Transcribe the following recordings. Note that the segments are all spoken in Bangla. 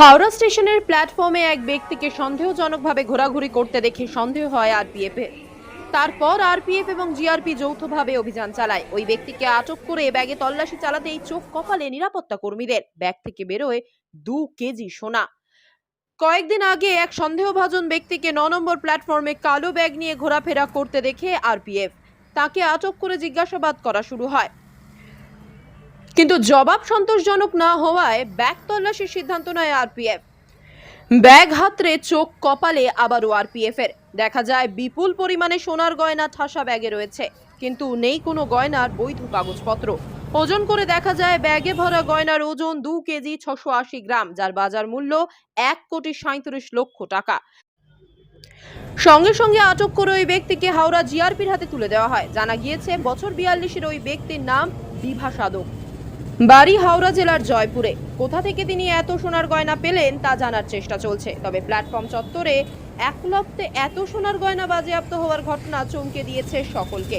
হাওড়া স্টেশনের প্ল্যাটফর্মে এক ব্যক্তিকে সন্দেহজনকভাবে ঘোরাঘুরি করতে দেখে সন্দেহ হয় আরপিএফ এর। তারপর আরপিএফ এবং জিআরপি যৌথভাবে অভিযান চালায়। ওই ব্যক্তিকে আটক করে ব্যাগে তল্লাশি চালাতেই চোখ কপালে নিরাপত্তা কর্মীদের। ব্যাগ থেকে বেরোয় দু কেজি সোনা। কয়েকদিন আগে এক সন্দেহভাজন ব্যক্তিকে ন নম্বর প্ল্যাটফর্মে কালো ব্যাগ নিয়ে ঘোরাফেরা করতে দেখে আরপিএফ। তাকে আটক করে জিজ্ঞাসাবাদ করা শুরু হয়। কিন্তু জবাব সন্তোষজনক না হওয়ায় ব্যাগ তল্লাশির সিদ্ধান্ত নেয় আরপিএফ। ব্যাগ হাতরে চোখ কপালে আবারও আরপিএফ এর দেখা যায়, বিপুল পরিমাণে সোনার গয়না ঠাসা ব্যাগে রয়েছে, কিন্তু নেই কোনো গয়নার বৈধ কাগজপত্র। ওজন করে দেখা যায়, ব্যাগে ভরা গয়নার ওজন দু কেজি ছশো আশি গ্রাম, যার বাজার মূল্য এক কোটি সাঁত্রিশ লক্ষ টাকা। সঙ্গে সঙ্গে আটক করে ওই ব্যক্তিকে হাওড়া জিআরপির হাতে তুলে দেওয়া হয়। জানা গিয়েছে, বছর বিয়াল্লিশের ওই ব্যক্তির নাম বিভা সাধক। বাড়ি হাওড়া জেলার জয়পুরে। কোথা থেকে তিনি এত সোনার গয়না পেলেন তা জানার চেষ্টা চলছে। তবে প্ল্যাটফর্ম চত্বরে এক লপ্তে এত সোনার গয়না বাজেয়াপ্ত হওয়ার ঘটনা চমকে দিয়েছে সকলকে।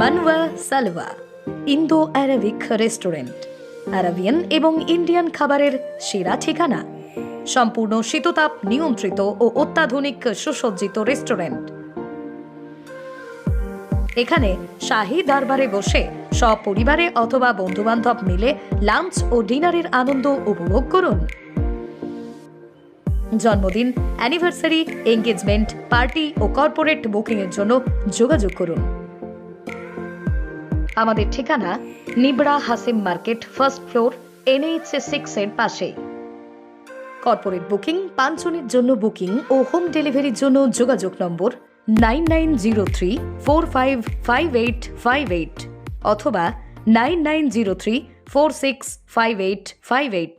Manwa Salwa Indo Arabic restaurant Arabian এবং ইন্ডিয়ান খাবারের সেরা ঠিকানা, সম্পূর্ণ শীততাপ নিয়ন্ত্রিত ও অত্যাধুনিক সুসজ্জিত রেস্টুরেন্ট এখানে শাহী দরবারে বসে সপরিবারে অথবা বন্ধুবান্ধব মিলে লাঞ্চ ও ডিনারের আনন্দ উপভোগ করুন। জন্মদিন অ্যানিভার্সারি এঙ্গেজমেন্ট পার্টি ও কর্পোরেট বুকিংয়ের জন্য যোগাযোগ করুন। আমাদের ঠিকানা Nibra Hashim market first floor NH six এর পাশে। কর্পোরেট বুকিং পাঁচজনের জন্য বুকিং ও হোম ডেলিভারির জন্য যোগাযোগ number nine nine zero three four five five eight five eight অথবা nine nine zero three four six five eight five eight.